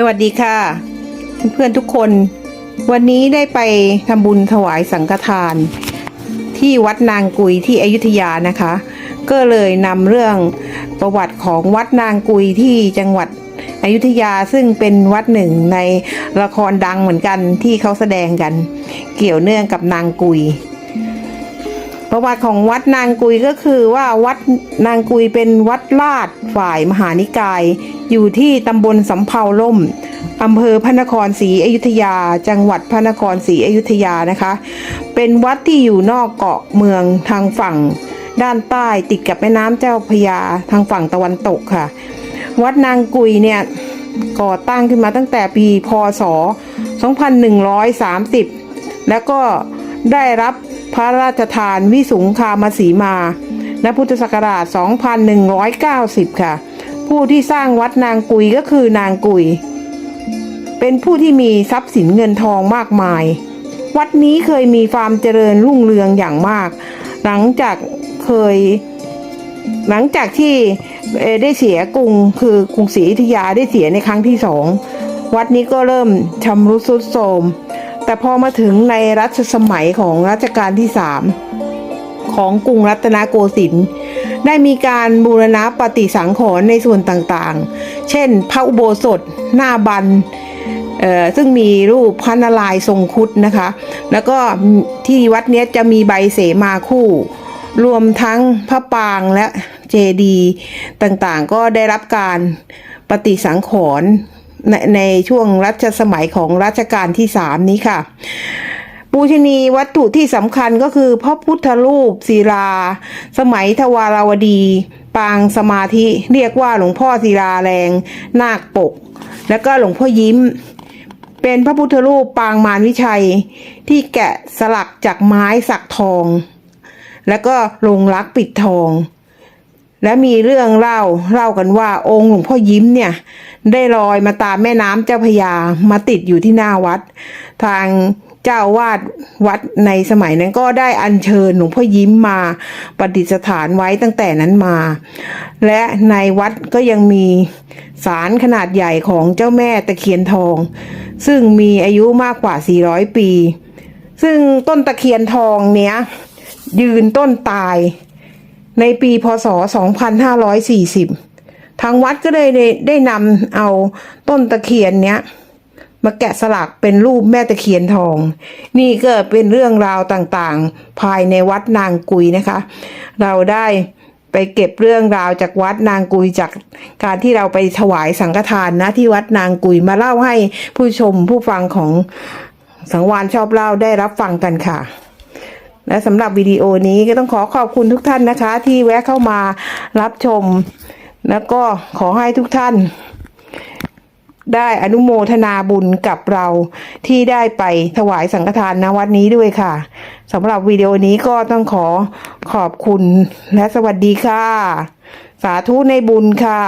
สวัสดีค่ะ เพื่อนๆทุกคน วันนี้ได้ไปทำบุญถวายสังฆทาน ที่วัดนางกุยที่อยุธยานะคะ ก็เลยนำเรื่องประวัติของวัดนางกุยที่จังหวัดอยุธยาซึ่งเป็นวัดหนึ่งในละครดังเหมือนกันที่เขาแสดงกัน เกี่ยวเนื่องกับนางกุย ประวัติของวัดนางกุยก็คือว่าวัดนางกุยเป็นวัดลาดฝ่ายมหานิกาย อยู่ที่ตำบลสำเภาล่มอำเภอพระนครศรีอยุธยา จังหวัดพระนครศรีอยุธยานะคะ เป็นวัดที่อยู่นอกเกาะเมืองทางฝั่ง ด้านใต้ติดกับแม่น้ำเจ้าพระยาทางฝั่งตะวันตกค่ะ วัดนางกุยเนี่ยก่อตั้งขึ้นมาตั้งแต่ปีพศ 2130 แล้วก็ได้รับ พระราชทานวิสุงคามสีมาณพุทธศักราช 2190 ค่ะ ผู้ที่สร้างวัดนางกุยก็คือนางกุย เป็นผู้ที่มีทรัพย์สินเงินทองมากมาย วัดนี้เคยมีความเจริญรุ่งเรืองอย่างมาก หลังจากเคย หลังจากที่ได้เสียกรุงคือกรุงศรีอยุธยาได้เสียในครั้งที่สอง วัดนี้ก็เริ่มชำรุดทรุดโทรม แต่พอมาถึงในรัชสมัยของรัชกาลที่สามของกรุงรัตนโกสินทร์ได้มีการบูรณะปฏิสังขรณ์ในส่วนต่างๆ เช่น พระอุโบสถ หน้าบันเอ่อซึ่งมีรูปพระนารายทรงคุดนะคะ แล้วก็ที่วัดนี้จะมีใบเสมาคู่ รวมทั้งพระปางและเจดีย์ต่างๆ ก็ได้รับการปฏิสังขรณ์ ในในช่วงรัชสมัยของรัชกาลที่สามนี้ค่ะ ปูชนีวัตถุที่สำคัญก็คือพระพุทธรูปศิลา สมัยทวาราวดี ปางสมาธิเรียกว่าหลวงพ่อศิลาแรง นาคปก แล้วก็หลวงพ่อยิ้มเป็นพระพุทธรูปปางมารวิชัยที่แกะสลักจากไม้สักทอง แล้วก็ลงรักปิดทอง และมีเรื่องเล่าเล่ากันว่าองค์หลวงพ่อยิ้มเนี่ย ได้ลอยมาตามแม่น้ำเจ้าพยามาติดอยู่ที่หน้าวัด ทางเจ้าวาดวัดในสมัยนั้นก็ได้อัญเชิญหลวงพ่อยิ้มมาประดิษฐานไว้ตั้งแต่นั้นมา และในวัดก็ยังมีศาลขนาดใหญ่ของเจ้าแม่ตะเคียนทอง ซึ่งมีอายุมากกว่า 400 ปี ซึ่งต้นตะเคียนทองเนี้ยยืนต้นตาย ในปีพศ 2540 ทางวัดก็เลยได้ได้นำเอาต้นตะเคียนเนี้ย มาแกะสลักเป็นรูปแม่ตะเคียนทอง นี่ก็เป็นเรื่องราวต่างๆ ภายในวัดนางกุยนะคะ เราได้ไปเก็บเรื่องราวจากวัดนางกุยจากการที่เราไปถวายสังฆทานนะที่วัดนางกุยมาเล่าให้ผู้ชมผู้ฟังของสังวานชอบเล่าได้รับฟังกันค่ะ และสำหรับวิดีโอนี้ก็ต้องขอขอบคุณทุกท่านนะคะ ที่แวะเข้ามารับชม แล้วก็ขอให้ทุกท่าน ได้อนุโมทนาบุญกับเราที่ได้ไปถวายสังฆทานณวัดนี้ด้วยค่ะสำหรับวิดีโอนี้ก็ต้องขอขอบคุณและสวัสดีค่ะ สาธุในบุญค่ะ